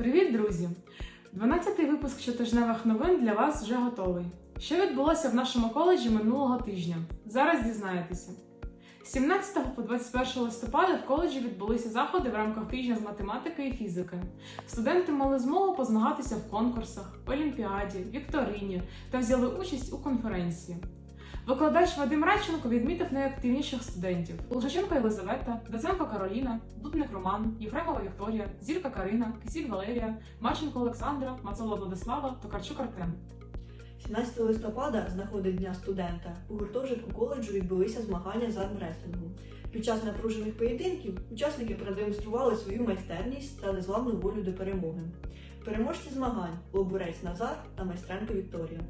Привіт, друзі! 12-й випуск щотижневих новин для вас вже готовий. Що відбулося в нашому коледжі минулого тижня? Зараз дізнаєтеся. З 17 по 21 листопада в коледжі відбулися заходи в рамках тижня з математики і фізики. Студенти мали змогу позмагатися в конкурсах, олімпіаді, вікторині та взяли участь у конференції. Викладач Вадим Радченко відмітив найактивніших студентів: Лужаченко Єлизавета, Доценко Кароліна, Дудник Роман, Єфремова Вікторія, Зірка Карина, Кисіль Валерія, Марченко Олександра, Мацола Владислава, Токарчук Артем. 17 листопада, з нагоди Дня студента, у гуртожитку коледжу відбулися змагання з армреслінгу. Під час напружених поєдинків учасники продемонстрували свою майстерність та незламну волю до перемоги. Переможці змагань Лобурець Назар та майстренко Вікторія.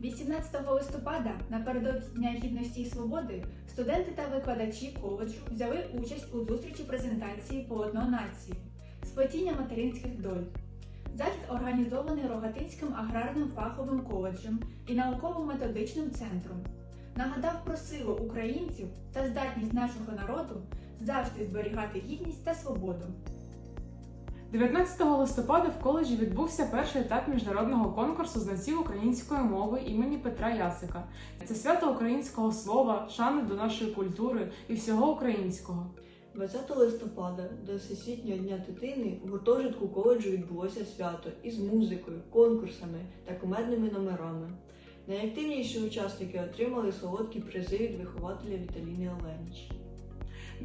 18 листопада, напередодні Дня гідності і свободи, студенти та викладачі коледжу взяли участь у зустрічі презентації полотно нації сплетіння материнських доль. Захід організований Рогатинським аграрним фаховим коледжем і науково-методичним центром. Нагадав про силу українців та здатність нашого народу завжди зберігати гідність та свободу. 19 листопада в коледжі відбувся перший етап міжнародного конкурсу знавців української мови імені Петра Яцика. Це свято українського слова, шани до нашої культури і всього українського. 20 листопада до Всесвітнього дня дитини у гуртожитку коледжу відбулося свято із музикою, конкурсами та кумедними номерами. Найактивніші учасники отримали солодкі призи від вихователя Віталіни Оленіч.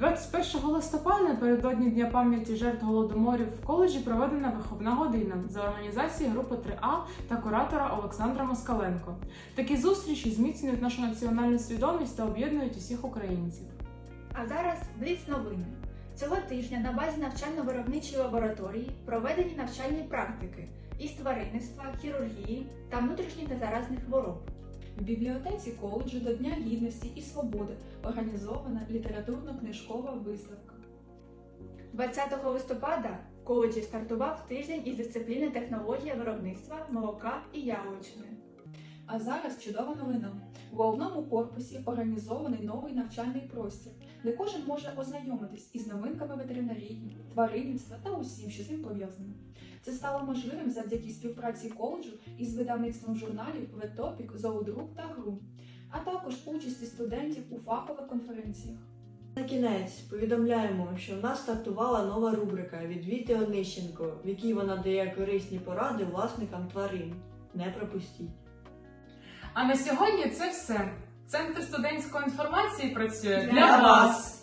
21 листопада напередодні Дня пам'яті жертв голодоморів в коледжі проведена виховна година за організації групи 3А та куратора Олександра Москаленко. Такі зустрічі зміцнюють нашу національну свідомість та об'єднують усіх українців. А зараз бліц новини. Цього тижня на базі навчально-виробничої лабораторії проведені навчальні практики із тваринництва, хірургії та внутрішніх та заразних хвороб. В бібліотеці коледжу до Дня гідності і свободи організована літературно-книжкова виставка. 20 листопада в коледжі стартував тиждень із дисципліни технологія виробництва молока і яловичини. А зараз чудова новина. В головному корпусі організований новий навчальний простір, де кожен може ознайомитись із новинками ветеринарії, тваринництва та усім, що з ним пов'язано. Це стало можливим завдяки співпраці коледжу із видавництвом журналів Ветопік, Зоодрук та Гру, а також участі студентів у фахових конференціях. На кінець повідомляємо, що в нас стартувала нова рубрика від Віти Онищенко, в якій вона дає корисні поради власникам тварин. Не пропустіть! А на сьогодні це все. Центр студентської інформації працює Для вас.